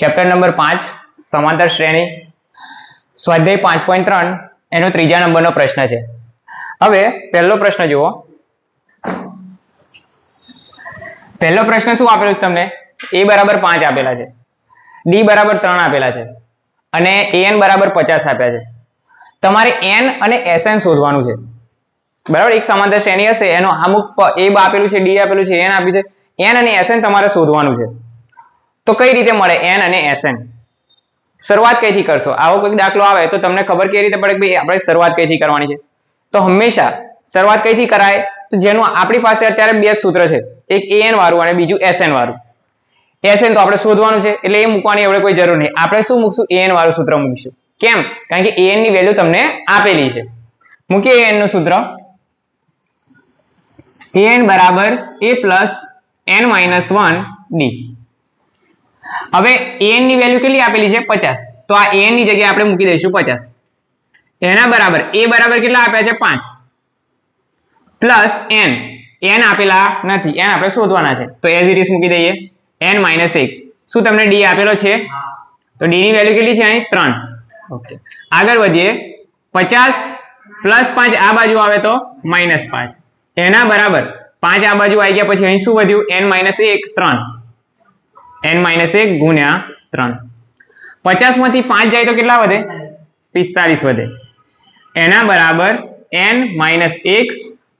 Chapter number પાંચ, સમાંતર શ્રેણી. સ્વાધ્યાય પાંચ પોઈન્ટ ત્રણ, એનો ત્રીજા નંબરનો પ્રશ્ન છે. હવે પહેલો પ્રશ્ન જુઓ. પહેલો પ્રશ્ન શું આપેલું છે તમને? એ બરાબર પાંચ આપેલા છે. ડી બરાબર ત્રણ આપેલા છે. અને એન બરાબર પચાસ આપ્યા છે. તમારે એન અને એસએન શોધવાનું છે. બરાબર? એક સમાંતર શ્રેણી હશે, એનો અમુક એ આપેલું છે ડી આપેલું છે એન આપ્યું છે. એન અને એસએન તમારે શોધવાનું છે. તો કઈ રીતે મળે? એન અને એસએન શરૂઆત કઈથી કરશો? આવો કોઈક દાખલો આવે તો તમને ખબર કેવી રીતે પડે કે ભાઈ આપણે શરૂઆત કઈથી કરવાની છે? તો હંમેશા શરૂઆત કઈથી કરાય? તો જેનું આપણી પાસે અત્યારે બે સૂત્ર છે. એક એન વાળું અને બીજું એસએન વાળું. એસએન તો આપણે શોધવાનું છે, એટલે એ મૂકવાની આપણે કોઈ જરૂર નહીં. આપણે શું મૂકશું? એન વાળું સૂત્ર મૂકીશું. કેમ? કારણ કે એનની વેલ્યુ તમને આપેલી છે. મૂકીએ એનનું સૂત્ર. એન બરાબર a plus n minus one d હવે an ની વેલ્યુ કેટલી આપેલી છે? પચાસ. તો આ an ની જગ્યાએ આપણે મૂકી દઈશું પચાસ. એના બરાબર a બરાબર કેટલા આપ્યા છે? પાંચ. Plus n. n આપેલા નથી. n આપણે શોધવાના છે. તો એઝ ઇટ ઇઝ મૂકી દઈએ. n માઇનસ એક. શું તમને d આપેલો છે? તો d ની વેલ્યુ કેટલી છે અહીં? ત્રણ. ઓકે આગળ વધીએ. પચાસ પ્લસ પાંચ આ બાજુ આવે તો માઇનસ પાંચ. એના બરાબર પાંચ આ બાજુ આવી ગયા પછી અહીં શું વધ્યું? n માઇનસ એક, ત્રણ. N માઇનસ એક ગુણ્યા ત્રણ. પચાસમાંથી પાંચ જાય તો કેટલા વધે? પિસ્તાલીસ વધે. એના બરાબર એન માઇનસ એક,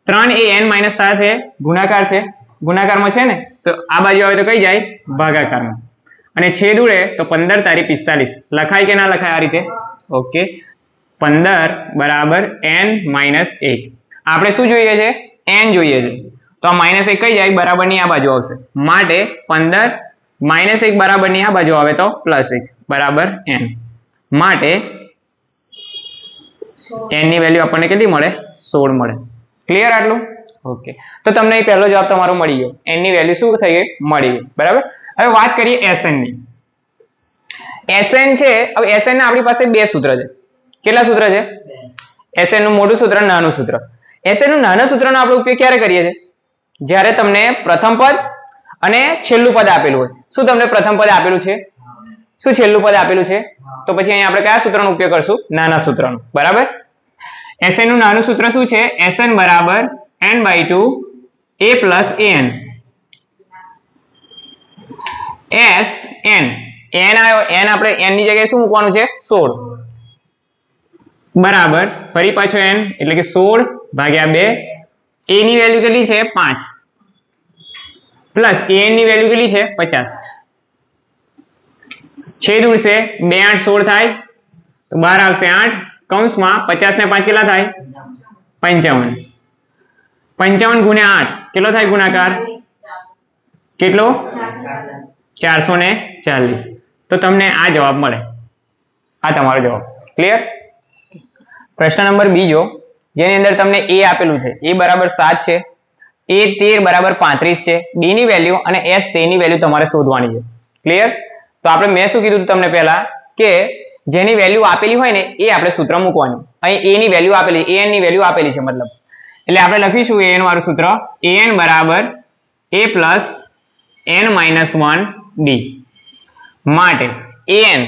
ત્રણ એ એન માઇનસ સાથે ગુણાકાર છે. ગુણાકારમાં છે ને? તો આ બાજુ આવે તો કઈ જાય? ભાગાકારમાં. અને છેદ ઉડે તો પંદર તારીખ પિસ્તાલીસ લખાય કે ના લખાય આ રીતે? ઓકે પંદર બરાબર એન માઇનસ એક. આપણે શું જોઈએ છે? એન જોઈએ છે. તો આ માઇનસ એક કઈ જાય? બરાબરની આ બાજુ આવશે. માટે પંદર માઇનસ એક બરાબરની આ બાજુ આવે તો પ્લસ એક. બરાબર? એન. માટે n ની વેલ્યુ આપણને કેટલી મળે? સોળ મળે. ક્લિયર આટલું? ઓકે તો તમને એ પહેલો જવાબ તમારો મળી ગયો. N ની વેલ્યુ શું થઈ ગઈ? મળી ગઈ. બરાબર? હવે વાત કરીએ એસએનની. Sn છે, હવે એસએન ના આપણી પાસે બે સૂત્ર છે. કેટલા સૂત્ર છે? એસએનનું મોટું સૂત્ર, નાનું સૂત્ર. એસએનનું નાના સૂત્રનો આપણે ઉપયોગ ક્યારે કરીએ છીએ? જ્યારે તમને પ્રથમ પદ અને છેલ્લું પદ આપેલું હોય. શું તમને પ્રથમ પદ આપેલું છે? શું છેલ્લું પદ આપેલું છે? તો પછી અહીંયા આપણે કયા સૂત્રનો ઉપયોગ કરશું? નાના સૂત્રનો. બરાબર? એસએનનું નાનું સૂત્ર શું છે? એસએન બરાબર n by two a plus n s n n આવ્યો. એન આપણે n ની જગ્યાએ શું મૂકવાનું છે? સોળ. બરાબર. ફરી પાછો એન એટલે કે સોળ ભાગ્યા બે. એની વેલ્યુ કેટલી છે? પાંચ. પ્લસ an ની વેલ્યુ કેટલી છે? પચાસ. છેદ ઉડશે બે આઠ સોળ થાય. તો બાર આવશે આઠ. કૌંસમાં પચાસ ને પાંચ કેટલા થાય? પંચાવન. પંચાવન ગુણ્યા આઠ. કેટલો થાય ગુણાકાર? કેટલો? ચારસો ને ચાલીસ. તો તમને આ જવાબ મળે. આ તમારો જવાબ. ક્લિયર પ્રશ્ન નંબર બીજો. જેની અંદર તમને એ આપેલું છે. એ બરાબર સાત છે. એ તેર બરાબર પાંત્રીસ છે ડી ની વેલ્યુ અને એસ તેની વેલ્યુ તમારે શોધવાની છે. ક્લિયર તો આપણે મેં શું કીધું તમને પહેલા? કે જેની વેલ્યુ આપેલી હોય ને, એ આપણે સૂત્ર મૂકવાનું. અહીં એ ની વેલ્યુ આપેલી એ ની વેલ્યુ આપેલી છે મતલબ. એટલે આપણે લખીશું એન વાળું સૂત્ર. એન બરાબર a plus n minus one d માટે એન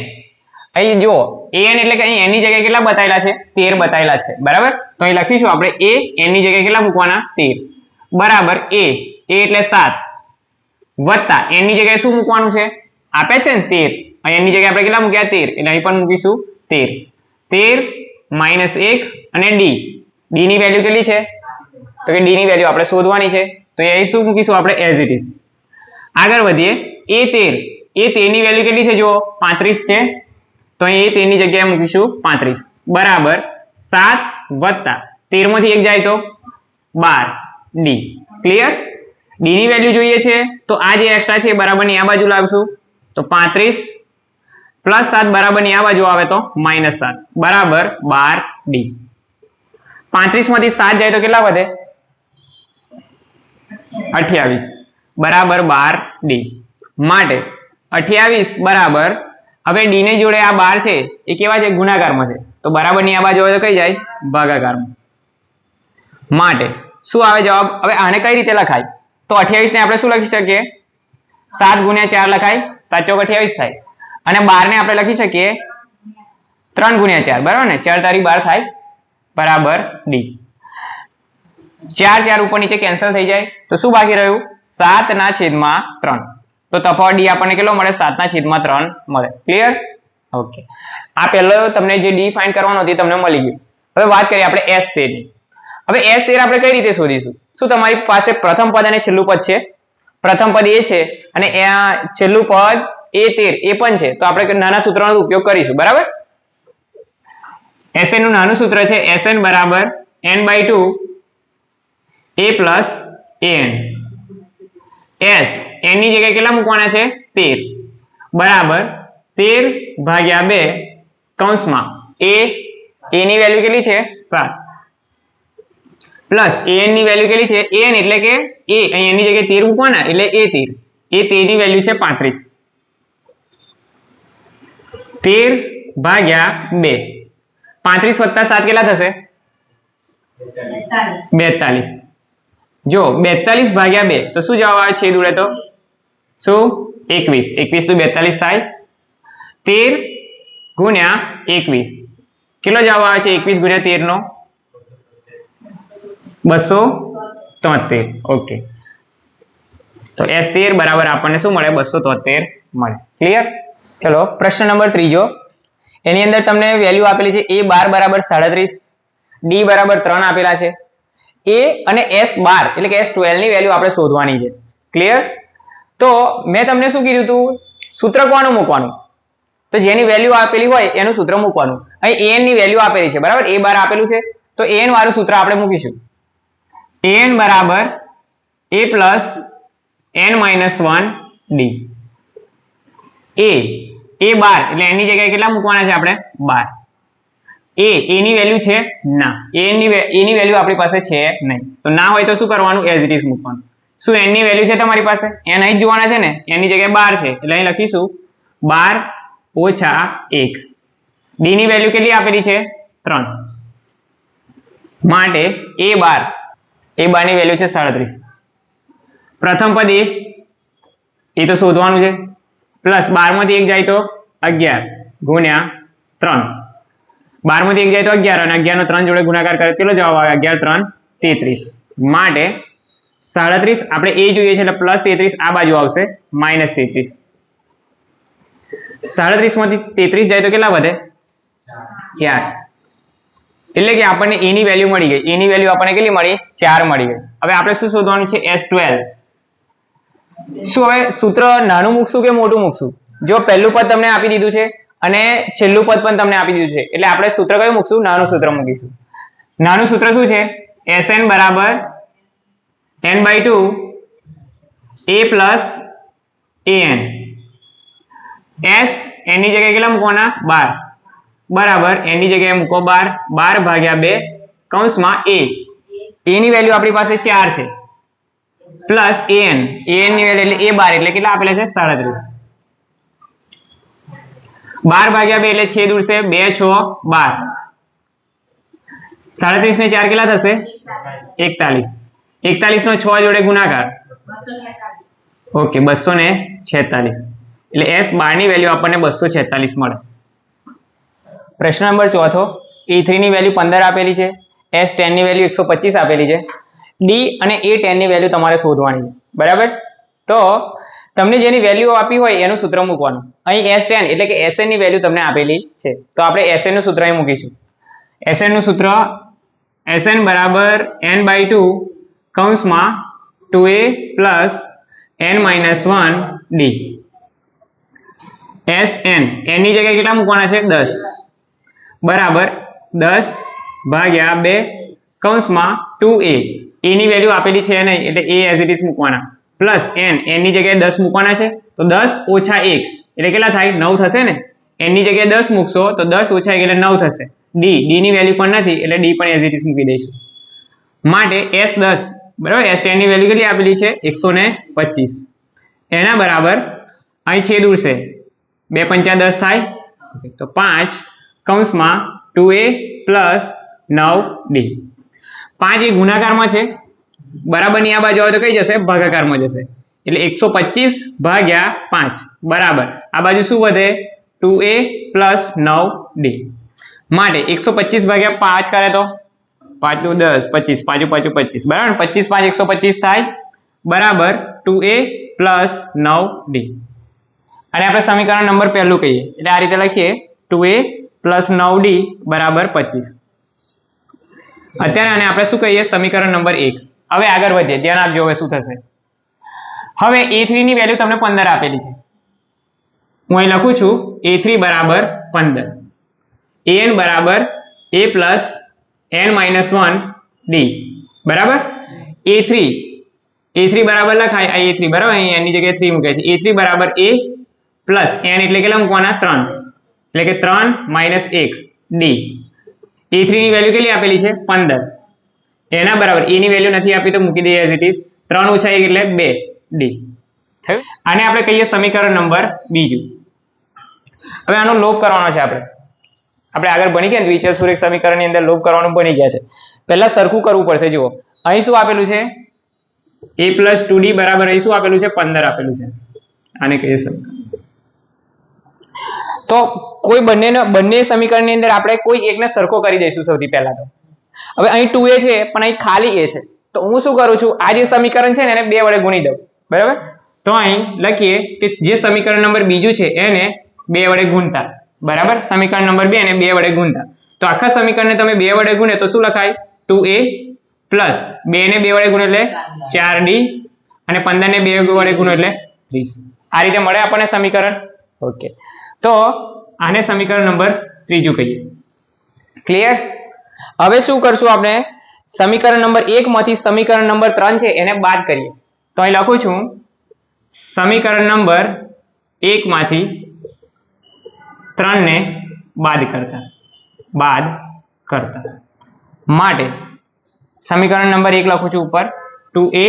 અહીં જુઓ એન એટલે કે અહીં એની જગ્યાએ કેટલા બતાવેલા છે? તેર બતાવેલા છે. બરાબર? તો અહીં લખીશું આપણે એ એનની જગ્યાએ કેટલા મૂકવાના? તેર. બરાબર a a એટલે સાત. વત્તા, n ની જગ્યાએ શું મૂકવાનું છે? આપે છે ને તેર. અહીં n ની જગ્યાએ આપણે કેટલા મૂક્યા? તેર. એટલે અહીં પણ મૂકીશું તેર. તેર માઇનસ એક અને ડી ડી ની વેલ્યુ કેટલી છે? તો કે ડી ની વેલ્યુ આપણે શોધવાની છે. તો અહીં શું મૂકીશું? આપણે એઝ ઇટ ઇઝ આગળ વધીએ. એ તેર. એ તેરની વેલ્યુ કેટલી છે? જુઓ, પાંત્રીસ છે. તો અહીં એ તેરની જગ્યાએ મૂકીશું પાંત્રીસ. બરાબર. સાત વત્તા. તેરમાંથી એક જાય તો? બાર. ડી ક્લિયર ડી ની વેલ્યુ જોઈએ છે, તો આ જે એક્સ્ટ્રા છે બરાબર બરાબરની આ બાજુ લાવશું. તો પાંત્રીસ પ્લસ સાત બરાબરની આ બાજુ આવે તો માઇનસ સાત. બરાબર બાર ડી પાંત્રીસમાંથી સાત જાય તો કેટલા વધે? અઠ્યાવીસ. બરાબર બાર ડી માટે અઠ્યાવીસ બરાબર, હવે ડી ની જોડે આ બાર છે, એ કેવા છે? ગુણાકારમાં છે. તો બરાબરની આ બાજુ આવે તો કઈ જાય? ભાગાકારમાં. માટે શું આવે જવાબ? હવે આને કઈ રીતે લખાય? તો અઠ્યાવીસ ને આપણે શું લખી શકીએ? સાત ગુણ્યા ચાર લખાય સાચો અઠ્યાવીસ થાય. અને બારને આપણે લખી શકીએ ત્રણ ગુણ્યા ચાર, બરાબર ને? ચાર તારીખ બાર થાય, બરાબર ડી. ચાર ચાર ઉપર નીચે કેન્સલ થઈ જાય, તો શું બાકી રહ્યું? સાત ના છેદમાં ત્રણ. તો તફાવત ડી આપણને કેટલો મળે? સાત ના છેદમાં ત્રણ મળે. ક્લિયર ઓકે આ પહેલો તમને જે ડી ફાઇન કરવાનો હતી તમને મળી ગયું. હવે વાત કરીએ આપણે એસ તેરની હવે એસ તેર આપણે કઈ રીતે શોધીશું? શું તમારી પાસે પ્રથમ પદ અને છેલ્લું પદ છે? પ્રથમ પદ એ છે અને છેલ્લું પદ એ તેર, એ પણ છે. તો આપણે નાના સૂત્રનો ઉપયોગ કરીશું, બરાબર? એસએનનું નાનું સૂત્ર છે એસએન બરાબર N by two A plus N S એનની જગ્યાએ કેટલા મૂકવાના છે? તેર. બરાબર, તેર ભાગ્યા બે કૌંસમાં. એ એની વેલ્યુ કેટલી છે? સાત. પ્લસ an ની વેલ્યુ કેટલી છે? an એટલે કે એ અહીં એની જગ્યાએ તેર મૂકવાના એટલે એ તેર. એ તેરની વેલ્યુ છે પાંત્રીસ. તેર ભાગ્યા બે. પાંત્રીસ વત્તા સાત કેટલા થશે? બેતાલીસ. જો બેતાલીસ ભાગ્યા બે તો શું જવાબ આવે છે દૂરે તો? શું? એકવીસ. એકવીસ તો બેતાલીસ થાય. તેર ગુણ્યા એકવીસ. કેટલો જવાબ આવે છે? એકવીસ ગુણ્યા તેર નો બસો તોતેર. ઓકે તો એસ તેર બરાબર આપણને શું મળે? બસો તોતેર મળે. ક્લિયર ચલો, પ્રશ્ન નંબર ત્રીજો. એની અંદર તમને વેલ્યુ આપેલી છે એ બાર બરાબર સાડત્રીસ, ડી બરાબર ત્રણ આપેલા છે. એ અને એસ બાર, એટલે કે એસ ટ્વેલ્વની વેલ્યુ આપણે શોધવાની છે. ક્લિયર તો મેં તમને શું કીધું હતું સૂત્ર કોનું મૂકવાનું? તો જેની વેલ્યુ આપેલી હોય એનું સૂત્ર મૂકવાનું. અહીં એનની વેલ્યુ આપેલી છે, બરાબર? એ બાર આપેલું છે. તો એન વાળું સૂત્ર આપણે મૂકીશું. એન બરાબર A plus N minus one D A એ બાર, એટલે એની જગ્યાએ કેટલા મૂકવાના છે આપણે? બાર. એ એની વેલ્યુ છે ના. એની એની વેલ્યુ આપણી પાસે છે નહીં. તો ના હોય તો શું કરવાનું? એઝ ઇટ ઇઝ મૂકવાનું. શું એનની વેલ્યુ છે તમારી પાસે? એન અહીં જોવાના છે ને? એની જગ્યાએ બાર છે. એટલે અહીં લખીશું. બાર ઓછા એક. ડી ની વેલ્યુ કેટલી આપેલી છે? ત્રણ. માટે એ બાર. એ બાની વેલ્યુ છે સાડત્રીસ. પ્રથમ પદ એ એ તો શોધવાનું છે. પ્લસ બારમાંથી એક જાય તો અગિયાર ગુણ્યા ત્રણ. બારમાંથી એક જાય તો અગિયાર અને અગિયાર નો ત્રણ જોડે ગુણાકાર કરે કેટલો જવાબ આવે? અગિયાર, ત્રણ, તેત્રીસ. માટે સાડત્રીસ આપણે એ જોઈએ છે એટલે પ્લસ તેત્રીસ આ બાજુ આવશે માઇનસ તેત્રીસ. સાડત્રીસમાંથી તેત્રીસ જાય તો કેટલા વધે? ચાર. એટલે કે આપણને એની વેલ્યુ મળી ગઈ. એની વેલ્યુ આપણને કેટલી મળી? ચાર મળી ગઈ. હવે આપણે શું શોધવાનું છે? એસ ટ્વેલ્વ શું હવે સૂત્ર નાનું મૂકશું કે મોટું મૂકશું? જો પહેલું પદ તમને આપી દીધું છે અને છેલ્લું પદ પણ તમને આપી દીધું છે. એટલે આપણે સૂત્ર કયું મૂકશું? નાનું સૂત્ર મૂકીશું. નાનું સૂત્ર શું છે? એન બરાબર N by two A plus A N એસની જગ્યાએ કેટલા મૂકવાના? બાર. બરાબર એની જગ્યાએ મૂકો બાર બાર ભાગ્યા બે, કૌંસમાં એ. એની વેલ્યુ આપણી પાસે ચાર છે. પ્લસ એન એનની વેલ્યુ એટલે એ બાર, એટલે કેટલા આપેલા છે? સાડત્રીસ. બાર ભાગ્યા બે એટલે છેદ ઉડશે બે છ બાર. સાડત્રીસ ને ચાર કેટલા થશે? એકતાલીસ. એકતાલીસ નો છ જોડે ગુણાકાર. ઓકે બસો ને છેતાલીસ. એટલે એસ બારની વેલ્યુ આપણને બસો છેતાલીસ મળે. પ્રશ્ન નંબર ચોથો એ થ્રી ની વેલ્યુ પંદર આપેલી છે એસ ટેનની વેલ્યુ એકસો પચીસ આપેલી છે ડી અને એ ટેનની વેલ્યુ તમારે શોધવાની છે. બરાબર? તો તમને જેની વેલ્યુ આપી હોય એનું સૂત્ર મૂકવાનું. અહીં એસ ટેન એટલે કે એસએનની વેલ્યુ તમને આપેલી છે. તો આપણે એસએનનું સૂત્ર અહીં મૂકીશું. એસએનનું સૂત્ર એસએન બરાબર એન બાય ટુ કૌંસમાં two A plus N minus one D S N એનની જગ્યાએ કેટલા મૂકવાના છે? દસ. બરાબર દસ ભાગ્યા બે કૌંસમાં ટુ એ એની વેલ્યુ આપેલી છે નહીં, એટલે એ એઝ ઇટ ઇઝ મૂકવાના. પ્લસ એન એની જગ્યાએ દસ મૂકવાના છે, તો દસ ઓછા એક, એટલે કેટલા થાય? નવ થશે ને? એની જગ્યાએ દસ મૂકશો, તો દસ ઓછા એક એટલે નવ થશે. ડી ડીની વેલ્યુ પણ નથી, એટલે ડી પણ એઝ ઇટ ઇઝ મૂકી દઈશું. માટે એસ દસ, બરાબર? એસ ટેનની વેલ્યુ કેટલી આપેલી છે? એકસો ને પચીસ. એના બરાબર, અહીં છેદ ઉડશે. બે પંચા દસ થાય, તો પાંચ કૌંસમાં ટુ એ પ્લસ નવ ડી. પાંચ એ ગુણાકારમાં છે. બરાબરની આ બાજુ આવે તો કઈ જશે? ભાગાકારમાં જશે. એટલે એકસો પચીસ ભાગ્યા પાંચ. બરાબર. આ બાજુ શું વધે? ટુ એ પ્લસ નવ ડી. માટે એકસો પચીસ ભાગ્યા પાંચ કરે તો? પાંચું દસ, પચીસ. પાંચું પાંચું પચીસ. બરાબર? ને? પચીસ પાંચ એકસો પચીસ થાય. બરાબર? ટુ એ પ્લસ નવ ડી. અને આપણે સમીકરણ નંબર પહેલું કહીએ. એટલે આ રીતે લખીએ. ટુ એ પ્લસ નવ ડી બરાબર પચીસ. અત્યારે આને આપણે શું કહીએ? સમીકરણ નંબર એક. હવે આગળ વધીએ. ધ્યાન આપજો હવે શું થશે. હવે એ થ્રી ની વેલ્યુ તમને પંદર આપેલી છે. હું અહીં લખું છું, એ થ્રી બરાબર પંદર. એન બરાબર A plus N minus one D બરાબર? એ થ્રી એ થ્રી બરાબર લખાય. એ થ્રી બરાબર? અહીં એની જગ્યાએ થ્રી મૂકે છે. એ થ્રી બરાબર એ પ્લસ એન એટલે કે લંકવાના ત્રણ. એટલે કે ત્રણ માઇનસ એક ડી એ થ્રીની વેલ્યુ કેટલી આપેલી છે? પંદર. એના બરાબર એની વેલ્યુ નથી આપી તો મૂકી દઈએ એઝ ઇટ ઇઝ ત્રણ ઓછા એક એટલે બે ડી થયું? આને આપણે કહીએ સમીકરણ નંબર બીજું. હવે આનો લોપ કરવાનો છે આપણે. આપણે આગળ ભણી ગયા ને વિચર સુરેખ સમીકરણની અંદર લોપ કરવાનું બની ગયા છે. પહેલા સરખું કરવું પડશે જુઓ. અહીં શું આપેલું છે? એ પ્લસ ટુ ડી બરાબર અહીં શું આપેલું છે? પંદર આપેલું છે. આને કહીએ સમીકરણ. તો કોઈ બંને બંને સમીકરણની અંદર આપણે કોઈ એકને સરખો કરી દઈશું સૌથી પહેલા તો. હવે અહીં ટુ એ છે, પણ અહીં ખાલી એ છે. તો હું શું કરું છું? આ જે સમીકરણ છે ને, એને બે વડે ગુણી દઉં. બરાબર? તો અહીં લખીએ કે જે સમીકરણ નંબર બીજું છે, એને બે વડે ગુણતા. બરાબર? સમીકરણ નંબર બે એને બે વડે ગુણતા. તો આખા સમીકરણને તમે બે વડે ગુણે તો શું લખાય? ટુ એ પ્લસ બે ને બે વડે ગુણ એટલે ચાર ડી. અને પંદર ને બે વડે ગુણ એટલે ત્રીસ. આ રીતે મળે આપણને સમીકરણ? ઓકે. તો આને સમીકરણ નંબર ત્રીજું કહીએ. ક્લિયર હવે શું કરશું આપણે? સમીકરણ નંબર એક માંથી સમીકરણ નંબર ત્રણ છે, એને બાદ કરીએ. તો અહીં લખું છું, સમીકરણ નંબર એક માંથી ત્રણને બાદ કરતા બાદ કરતા. માટે સમીકરણ નંબર એક લખું છું ઉપર, ટુ એ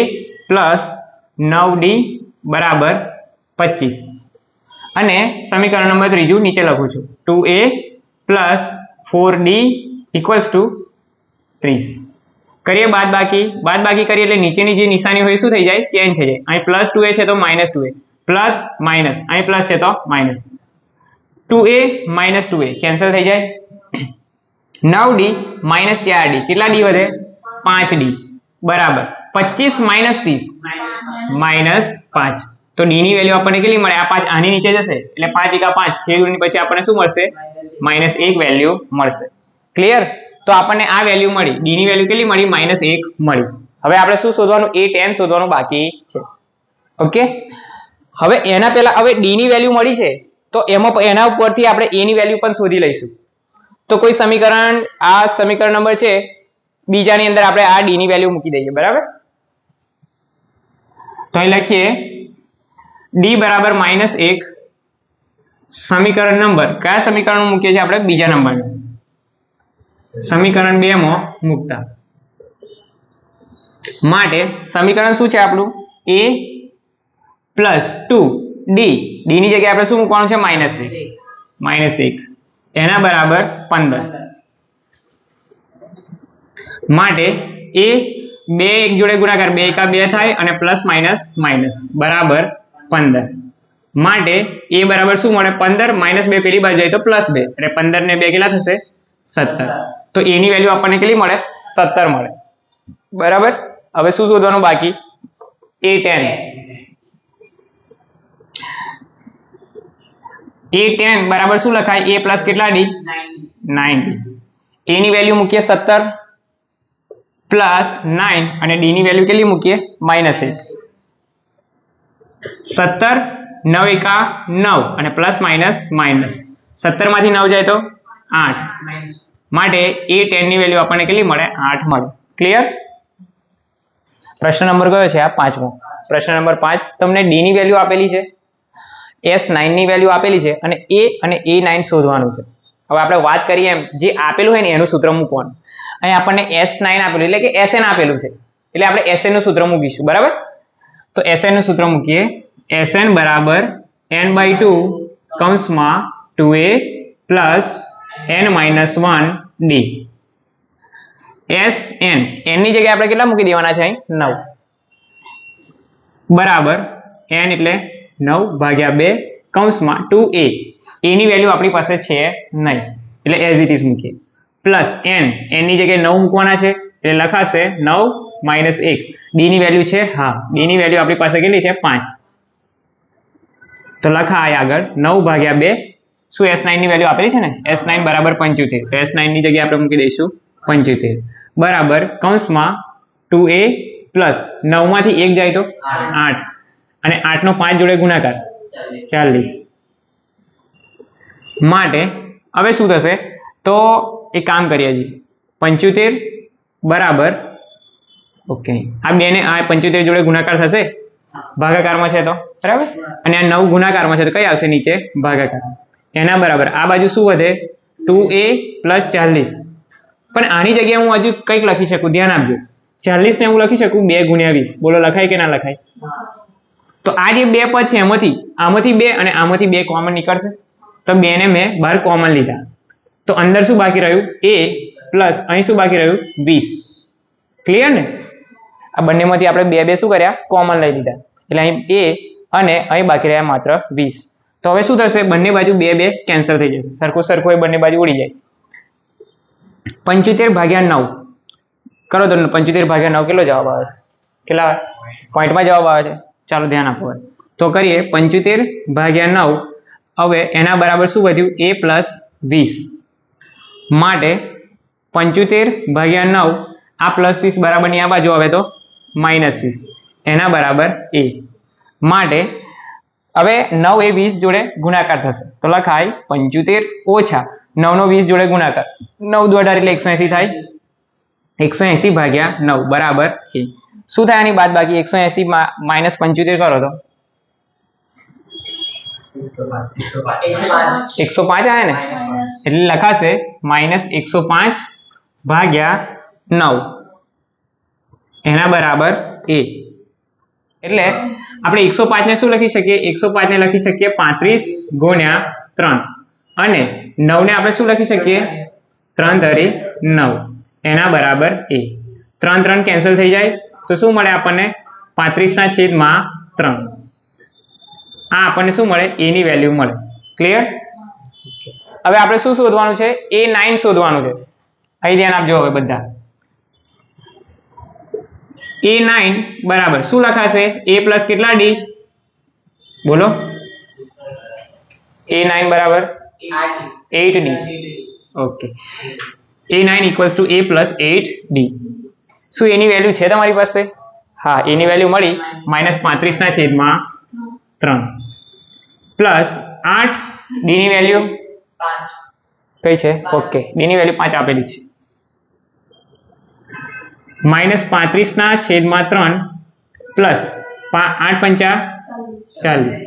પ્લસ નવ ડી બરાબર પચીસ. અને સમીકરણ નંબર ત્રીજું નીચે લખું છું. Two A plus four D equals to ત્રીસ. કરીએ બાદ બાકી. બાદ બાકી કરીએ એટલે નીચેની જે નિશાની હોય શું થઈ જાય? ચેન્જ થઈ જાય. અહીં પ્લસ ટુ એ છે તો minus two A. Plus minus. અહીં પ્લસ છે તો minus. Two A minus two A. Cancel થઈ જાય. નવ ડી માઇનસ ચાર ડી. કેટલા ડી વધે? પાંચ ડી. બરાબર. પચીસ માઇનસ ત્રીસ. માઇનસ પાંચ. તો ડી ની વેલ્યુ આપણને કેટલી મળે? આ પાંચ આની નીચે જશે. એટલે પાંચ એકા પાંચ, છે ગુણ્યા પછી આપણને શું મળશે? માઇનસ એક વેલ્યુ મળશે. ક્લિયર તો આપણને આ વેલ્યુ મળી. ડી ની વેલ્યુ કેટલી મળી? માઇનસ એક મળી. હવે આપણે શું શોધવાનું? એ ટેન શોધવાનું બાકી છે. ઓકે હવે એના પહેલા હવે ડી ની વેલ્યુ મળી છે. તો એમાં એના ઉપરથી આપણે એ ની વેલ્યુ પણ શોધી લઈશું. તો કોઈ સમીકરણ, આ સમીકરણ નંબર છે. બીજાની અંદર આપણે આ ડી ની વેલ્યુ મૂકી દઈએ. બરાબર? તો અહીં લખીએ. ડી બરાબર માઇનસ એક સમીકરણ નંબર કયા સમીકરણ મૂકીએ છીએ આપણે? બીજા નંબરનું સમીકરણ બે માં મૂકતા. માટે સમીકરણ શું છે આપણું? A plus two D D ની જગ્યાએ આપણે શું મૂકવાનું છે? માઇનસ એક. માઇનસ એક. એના બરાબર પંદર. માટે એ બે એક જોડે ગુણાકાર. બે એકા બે થાય અને પ્લસ માઇનસ માઇનસ બરાબર પંદર. માટે એ બરાબર શું મળે? પંદર માઇનસ બે પેલી બાજુ તો પ્લસ બે. એટલે પંદર ને બે કેટલા થશે? સત્તર. તો એની વેલ્યુ આપણને કેટલી મળે? સત્તર મળે. બરાબર? હવે શું શોધવાનું બાકી? એ ટેન. એ ટેન બરાબર શું લખાય? એ પ્લસ કેટલા ડી? નાઇન એની વેલ્યુ મૂકીએ સત્તર પ્લસ નાઇન અને ડી ની વેલ્યુ કેટલી મૂકીએ? માઇનસ એક. સત્તર, નવ એકા નવ. અને પ્લસ માઇનસ માઇનસ સત્તરમાંથી નવ જાય તો આઠ. માટે એ ટેનની વેલ્યુ આપણને કેટલી મળે? આઠ મળે. ક્લિયર પ્રશ્ન નંબર કયો છે? આ પાંચમો. પ્રશ્ન નંબર પાંચ. તમને ડી ની વેલ્યુ આપેલી છે. એસ નાઇનની વેલ્યુ આપેલી છે. અને એ અને એ નાઇન શોધવાનું છે. હવે આપણે વાત કરીએ એમ, જે આપેલું હોય ને એનું સૂત્ર મૂકવાનું. અહીં આપણને એસ નાઇન આપેલું એટલે કે એસએન આપેલું છે. એટલે આપણે એસએનનું સૂત્ર મૂકીશું. બરાબર? તો એસએનનું સૂત્ર મૂકીએ. એસએન બરાબર એન બાય ટુ કૌંસમાં two A plus N minus one D S N એનની જગ્યાએ આપણે કેટલા મૂકી દેવાના છે અહીં? નવ. બરાબર એન એટલે નવ ભાગ્યા બે કૌંસમાં ટુ એ એની વેલ્યુ આપણી પાસે છે નહીં. એટલે એઝ ઇટ ઇઝ મૂકીએ. પ્લસ એન એનની જગ્યાએ નવ મૂકવાના છે. એટલે લખાશે નવ માઇનસ એક. ડીની વેલ્યુ છે, હા ડીની વેલ્યુ આપણી પાસે કેટલી છે? પાંચ. તો લખાય આગળ. નવ ભાગ્યા બે, શું એસ નાઇનની વેલ્યુ આપેલી છે ને? એસ નાઇન બરાબર પંચોતેર. તો એસ નાઇનની જગ્યાએ આપણે મૂકી દઈશું પંચોતેર. બરાબર, કૌંસમાં ટુ એ પ્લસ નવમાંથી એક જાય તો? આઠ. અને આઠનો પાંચ જોડે ગુણાકાર? ચાલીસ. માટે, હવે શું થશે? તો એક કામ કરીએ હજી. પંચોતેર બરાબર ઓકે આ બેને આ પંચોતેર જોડે ગુણાકાર થશે? ભાગાકારમાં છે તો? બરાબર? અને આ નવ ગુણાકારમાં છે તો કઈ આવશે નીચે? ભાગાકાર. એના બરાબર. આ બાજુ શું વધે? ટુ એ પ્લસ ચાલીસ. પણ આની જગ્યાએ હું હજુ કંઈક લખી શકું? ધ્યાન આપજો. ચાલીસ ને હું લખી શકું? બે ગુણ્યા વીસ. બોલો, લખાય કે ના લખાય? તો આ જે બે પદ છે એમાંથી, આમાંથી બે અને આમાંથી બે કોમન નીકળશે. તો બે ને મેં બહાર કોમન લીધા. તો અંદર શું બાકી રહ્યું? એ પ્લસ, અહીં શું બાકી રહ્યું? વીસ. ક્લિયર ને? આ બંનેમાંથી આપણે બે બે શું કર્યા? કોમન લઈ લીધા. એટલે અહીં એ અને અહીં બાકી રહ્યા માત્ર વીસ. તો હવે શું થશે? બંને બાજુ બે બે કેન્સલ થઈ જશે. સરખું સરખું એ બંને બાજુ ઉડી જાય. પંચોતેર ભાગ્યા નવ. કરો તો પંચોતેર ભાગ્યા નવ કેટલો જવાબ આવે? કેટલા પોઈન્ટમાં જવાબ આવે છે. ચાલો ધ્યાન આપો તો કરીએ પંચોતેર ભાગ્યા નવ. હવે એના બરાબર શું વધ્યું? એ પ્લસ વીસ. માટે પંચોતેર ભાગ્યા નવ. આ પ્લસ વીસ બરાબરની આ બાજુ આવે તો માઇનસ વીસ. એના બરાબર એ. માટે હવે નવ એ વીસ જોડે ગુણાકાર થશે. તો લખાય પંચોતેર ઓછા નવનો વીસ જોડે ગુણાકાર. નવ દુ અઢાર એટલે એકસો એસી થાય. એકસો એસી ભાગ્યા નવ. બરાબર એ. શું થાય આની બાદ બાકી એકસો એસી માઇનસ પંચોતેર કરો તો. એકસો પાંચ આવે ને? એટલે લખાશે માઇનસ એકસો પાંચ ભાગ્યા નવ. એના બરાબર એ. એટલે આપણે એકસો ને શું લખી શકીએ? એકસો ને લખી શકીએ પાંત્રીસ ગુણ્યા ત્રણ. અને નવને આપણે શું લખી શકીએ? ત્રણ ધરી નવ. એના બરાબર એ. ત્રણ ત્રણ કેન્સલ થઈ જાય તો શું મળે આપણને? પાંત્રીસના છેદમાં ત્રણ. આ આપણને શું મળે? એની વેલ્યુ મળે. ક્લિયર હવે આપણે શું શોધવાનું છે? એ નાઇન શોધવાનું છે. અહીં ધ્યાન આપજો હવે બધા. એ નાઇન બરાબર. શું લખાશે? એ પ્લસ કેટલા ડી બોલો. એ નાઇન બરાબર. Eight D okay A nine equals to A plus eight D શું એની વેલ્યુ છે તમારી પાસે? હા એની વેલ્યુ મળી. માઇનસ પાંત્રીસના છેદમાં ત્રણ. પ્લસ આઠ ડીની વેલ્યુ કઈ છે? ઓકે ડીની વેલ્યુ પાંચ આપેલી છે. માઇનસ પાંત્રીસના છેદમાં ત્રણ પ્લસ આઠ પંચા ચાલીસ.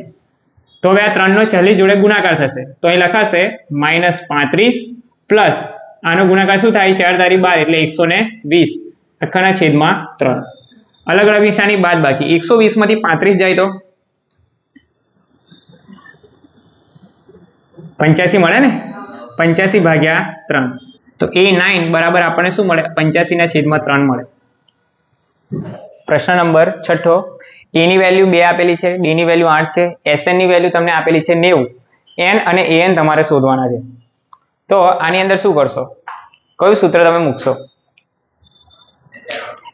તો હવે આ ત્રણનો ચાલીસ જોડે ગુણાકાર થશે. તો અહીં લખાશે માઇનસ પાંત્રીસ પ્લસ આનો ગુણાકાર શું થાય? ચાર તારી બાર એટલે એકસો ને વીસ. આખાના છેદમાં ત્રણ. અલગ અલગ નિશાની બાદ બાકી. એકસો વીસમાંથી પાંત્રીસ જાય તો? પંચ્યાસી મળે ને? પંચ્યાસી ભાગ્યા ત્રણ. તો એ નાઇન બરાબર આપણને શું મળે? પંચ્યાસી ના છેદમાં ત્રણ મળે. પ્રશ્ન નંબર છઠ્ઠો. એની વેલ્યુ બે આપેલી છે ડી ની વેલ્યુ આઠ છે એસએનની વેલ્યુ તમને આપેલી છે નેવું. એન અને એન તમારે શોધવાના છે. તો આની અંદર શું કરશો? કયું સૂત્ર તમે મૂકશો?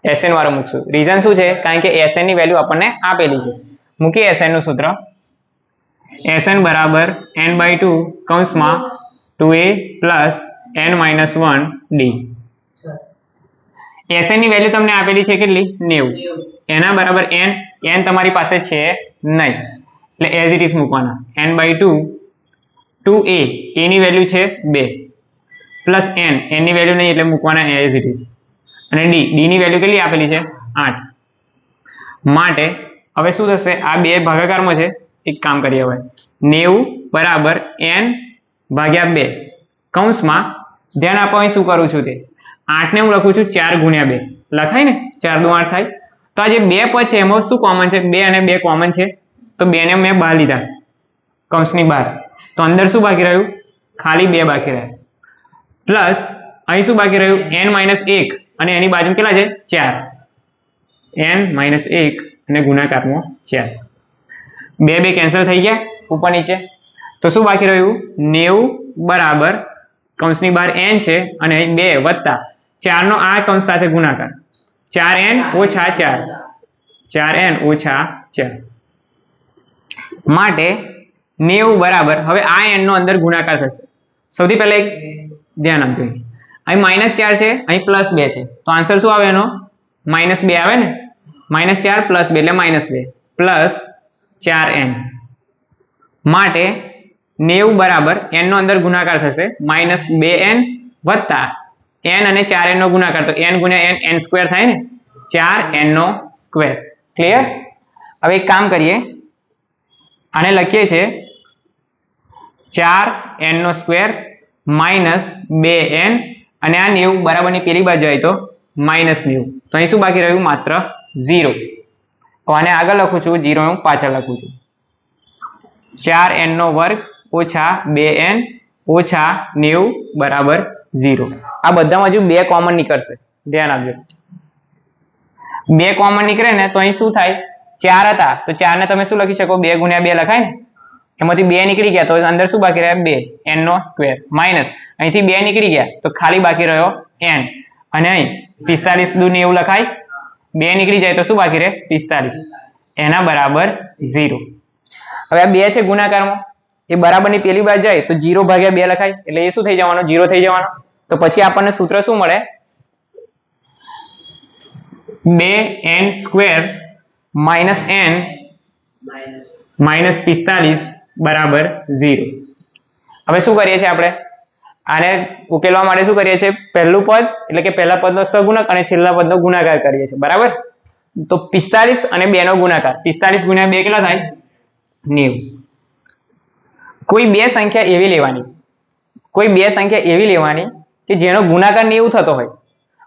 એસએન વાળો મૂકશું. રીઝન શું છે? કારણ કે એસએનની વેલ્યુ આપણને આપેલી છે. મૂકીએ એસએનનું સૂત્ર. એસએન બરાબર એન બાય ટુ કૌંસમાં two A plus N minus one D એસએનની value તમને આપેલી છે કેટલી? નેવું. એના બરાબર એન એન તમારી પાસે છે નહીં. એટલે એઝ ઇટ ઇઝ મૂકવાના. N by two two A any value છે બે. પ્લસ એન એની વેલ્યુ નહીં એટલે મૂકવાના એઝ ઇટ ઇઝ અને ડી ડીની વેલ્યુ કેટલી આપેલી છે? આઠ. માટે હવે શું થશે? આ બે ભાગાકારમાં છે. એક કામ કરીએ હવે. નેવું બરાબર એન ભાગ્યા બે. કૌંસમાં ધ્યાન આપો અહીં શું કરું છું તે? આઠને હું લખું છું ચાર ગુણ્યા બે. લખાય ને? ચાર દુ આઠ થાય. તો આ જે બે પદ છે એમાં શું કોમન છે? બે અને બે કોમન છે. તો બેને મેં બહાર લીધા. કૌંસની બહાર તો અંદર શું બાકી રહ્યું? ખાલી બે બાકી રહ્યા. પ્લસ અહીં શું બાકી રહ્યું? એન માઇનસ એક. અને એની બાજુ કેટલા છે? ચાર. એન માઇનસ એક અને ગુણાકારમાં ચાર. બે બે કેન્સલ થઈ ગયા. ઉપર નીચે. તો શું બાકી રહ્યું? નેવું બરાબર કૌંસની બહાર એન છે અને બે વત્તા. ચારનો આ કૌંસ સાથે ગુણાકાર. ચાર એન ઓછા ચાર. ચાર એન ઓછા ચાર. માટે નેવું બરાબર. હવે આ n નો અંદર ગુણાકાર થશે. સૌથી પહેલા એક ધ્યાન આપજો. અહીં માઇનસ ચાર છે, અહીં પ્લસ બે છે. તો આન્સર શું આવે એનો? માઇનસ બે આવે ને? માઇનસ ચાર પ્લસ બે એટલે માઇનસ બે. પ્લસ ચાર એન. માટે નેવું બરાબર, n નો અંદર ગુણાકાર થશે, માઇનસ બે એન વત્તા n અને ચાર n નો ગુણાકાર. તો n ગુણ્યા n n સ્ક્વેર થાય ને? ચાર n નો સ્ક્વેર ક્લિયર હવે એક કામ કરીએ. આને લખીએ છીએ ચાર n નો સ્ક્વેર માઇનસ બે એન અને આ નેવું બરાબરની પેલી બાજુ આવી તો માઇનસ નેવું. તો અહીં શું બાકી રહ્યું? માત્ર ઝીરો. તો આને આગળ લખું છું, ઝીરો હું પાછળ લખું છું. ચાર એન નો વર્ગ ઓછા બે એન ઓછા નેવું બરાબર ઝીરો. આ બધામાં હજુ બે કોમન નીકળશે. ધ્યાન આપજો. બે કોમન નીકળે ને તો અહીં શું થાય? ચાર હતા. તો ચાર ને તમે શું લખી શકો? બે ગુણ્યા બે લખાય. ને એમાંથી બે નીકળી ગયા તો અંદર શું બાકી રહ્યા? બે. એન નો સ્ક્વેર માઇનસ અહીંથી બે નીકળી ગયા તો ખાલી બાકી રહ્યો એન અને અહીં પિસ્તાલીસ દુ એવું લખાય. બે નીકળી જાય તો શું બાકી રહે? પિસ્તાલીસ એના બરાબર ઝીરો. હવે આ બે છે ગુણાકારમાં. એ બરાબરની પેલી બાજુ જાય તો જીરો ભાગ્યા બે લખાય. એટલે એ શું થઈ જવાનો? જીરો થઈ જવાનો. તો પછી આપણને સૂત્ર શું મળે? બે N square minus N minus પિસ્તાલીસ બરાબર ઝીરો. હવે શું કરીએ છીએ આપણે? આને ઉકેલવા માટે શું કરીએ છીએ? પહેલું પદ, એટલે કે પહેલા પદનો સગુણક અને છેલ્લા પદનો ગુણાકાર કરીએ છીએ. બરાબર? તો પિસ્તાલીસ અને બે નો ગુણાકાર. પિસ્તાલીસ ગુણ્યા બે કેટલા થાય? નેવું. કોઈ બે સંખ્યા એવી લેવાની. કોઈ બે સંખ્યા એવી લેવાની કે જેનો ગુણાકાર નેવું થતો હોય.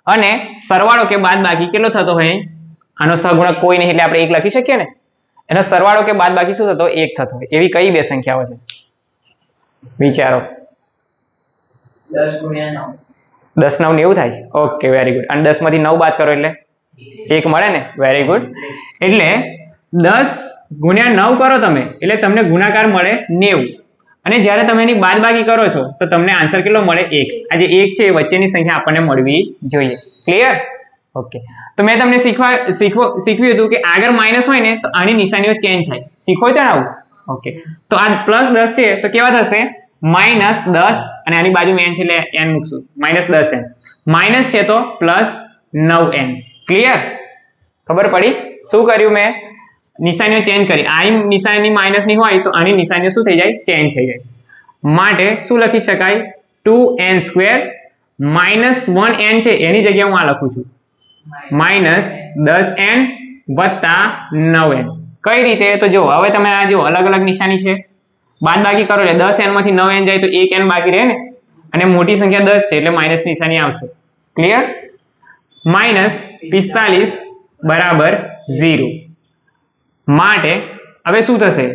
અને સરવાળો કે બાદ બાકી કેટલો થતો હોય? આનો સહગુણક કોઈ નહીં એટલે આપણે એક લખી શકીએ ને? એનો સરવાળો કે બાદ બાકી શું થતો એક થતો હોય. એવી કઈ બે સંખ્યાઓ છે? વિચારો. દસ નવ. નેવું થાય? ઓકે વેરી ગુડ અને દસમાંથી નવ બાદ કરો એટલે? એક મળે ને? વેરી ગુડ એટલે દસ ગુણ્યા નવ કરો તમે એટલે તમને ગુણાકાર મળે નેવું. અને જ્યારે તમે એની બાદબાકી કરો છો, તો તમને આન્સર કેટલો મળે? એક. આ જે એક છે, એ વચ્ચેની સંખ્યા આપણને મળવી જોઈએ. ક્લિયર ઓકે તો મેં તમને શીખવા, શીખવો, શીખવ્યું હતું કે આગળ માઇનસ હોય ને, તો આની નિશાનીઓ ચેન્જ થાય. શીખો ને આવું? ઓકે તો આ પ્લસ દસ છે, તો કેવા થશે? માઇનસ દસ, અને આની બાજુ એન છે એટલે એન મૂકશું. માઇનસ દસ એન માઇનસ છે તો પ્લસ નવ એન ક્લિયર ખબર પડી? શું કર્યું મેં? નિશાનીઓ ચેન્જ કરી. આ નિશાની માઇનસની હોય તો આની નિશાનીઓ શું થઈ જાય? ચેન્જ થઈ જાય. માટે શું લખી શકાય? Two N square minus one N છે. એની જગ્યાએ હું આ લખું છું. માઇનસ દસ એન વત્તા નવ એન કઈ રીતે? તો જો હવે તમે આ જો અલગ અલગ નિશાની છે. બાદ બાકી કરો, એટલે દસ એનમાંથી નવ એન જાય તો એક એન બાકી રહે ને? અને મોટી સંખ્યા દસ છે, એટલે માઇનસ નિશાની આવશે. ક્લિયર માઇનસ પિસ્તાલીસ બરાબર ઝીરો. માટે હવે શું થશે?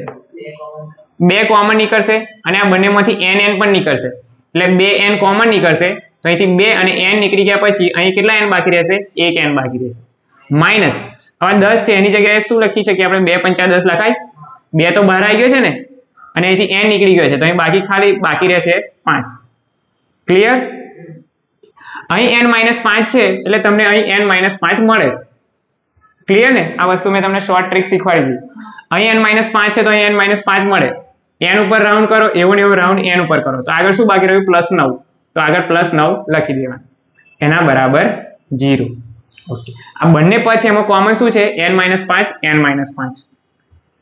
બે કોમન નીકળશે અને આ બંનેમાંથી એન એન પણ નીકળશે. એટલે બે એન કોમન નીકળશે, તો અહીંથી બે અને એન નીકળી ગયા પછી અહીં કેટલા એન બાકી રહેશે? એક એન બાકી રહેશે. માઇનસ, હવે દસ છે, એની જગ્યાએ શું લખી શકીએ આપણે? બે પંચા દસ લખાય. બે તો બહાર આવી ગયો છે ને? અને અહીંથી એન નીકળી ગયો છે, તો અહીં બાકી ખાલી બાકી રહેશે પાંચ. ક્લિયર અહીં એન માઇનસ પાંચ છે, એટલે તમને અહીં એન માઇનસ પાંચ મળે. ક્લિયર ને? આ વસ્તુ મેં તમને શોર્ટ ટ્રીક શીખવાડી દીધી. અહીં એન માઇનસ પાંચ છે તો અહીં એન માઇનસ પાંચ મળે. એન ઉપર રાઉન્ડ કરો, એવું ને એવું રાઉન્ડ એન ઉપર કરો. તો આગળ શું બાકી રહ્યું? પ્લસ નવ. તો આગળ પ્લસ નવ લખી દેવાનું. એના બરાબર જીરો. ઓકે આ બંને પદ છે, એમાં કોમન શું છે? એન માઇનસ પાંચ એન માઇનસ પાંચ.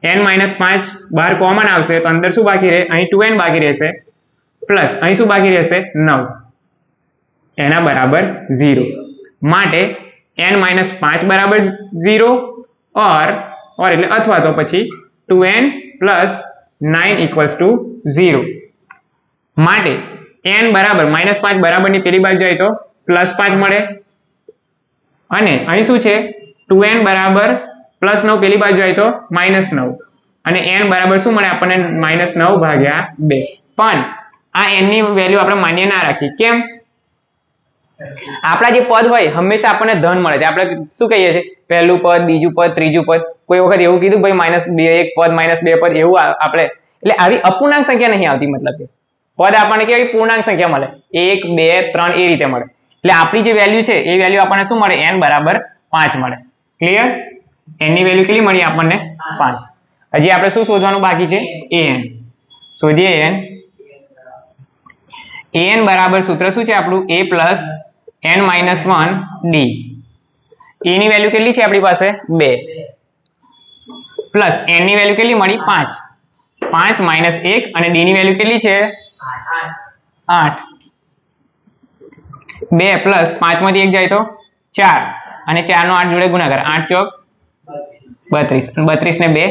એન માઇનસ પાંચ બહાર કોમન આવશે, તો અંદર શું બાકી રહે? અહીં ટુ એન બાકી રહેશે. પ્લસ અહીં શું બાકી રહેશે? નવ. એના બરાબર ઝીરો માટે એન માઇનસ પાંચ બરાબર ઝીરો ઓર ઓર એટલે અથવા તો પછી two N plus nine equals to zero માટે એન બરાબર માઇનસ પાંચ બરાબરની પેલી બાજુ જાય તો પ્લસ પાંચ મળે. અને અહીં શું છે? ટુ એન બરાબર પ્લસ નવ પેલી બાજુ જાય તો માઇનસ નવ. અને એન બરાબર શું મળે? આપણને માઇનસ નવ ભાગ્યા બે. પણ આ એનની વેલ્યુ આપણે માન્ય ના રાખીએ. કેમ? આપણા જે પદ હોય, હંમેશા આપણને ધન મળે છે. આપણે શું કહીએ છીએ? પહેલું પદ, બીજું પદ, ત્રીજું પદ. કોઈ વખત એવું કીધું, ભાઈ માઇનસ બે, એક પદ માઇનસ બે પદ, એવું આપણે એટલે આવી અપૂર્ણાંક સંખ્યા નહીં આવતી, મતલબ કે. પદ આપણને કેવી પૂર્ણાંક સંખ્યા મળે? એક, બે, ત્રણ, એ રીતે મળે. એટલે આપણી જે વેલ્યુ છે, એ વેલ્યુ આપણને શું મળે? એન બરાબર પાંચ મળે. ક્લિયર n ની વેલ્યુ કેટલી મળી આપણને? પાંચ. હજી આપણે શું શોધવાનું બાકી છે? એન શોધીએ an એન બરાબર સૂત્ર શું છે આપણું? A plus n minus one D any value કેટલી છે આપણી પાસે? બે. પ્લસ n ની વેલ્યુ કેટલી મળી? પાંચ. પાંચ માઇનસ એક અને ડી ની વેલ્યુ કેટલી છે? આઠ. બે પ્લસ પાંચમાંથી એક જાય તો ચાર. અને ચાર નો આઠ જોડે ગુણાકાર. આઠ ચોક બત્રીસ. બત્રીસ ને બે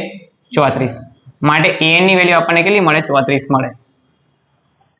ચોત્રીસ. માટે an ની વેલ્યુ આપણને કેટલી મળે? ચોત્રીસ મળે.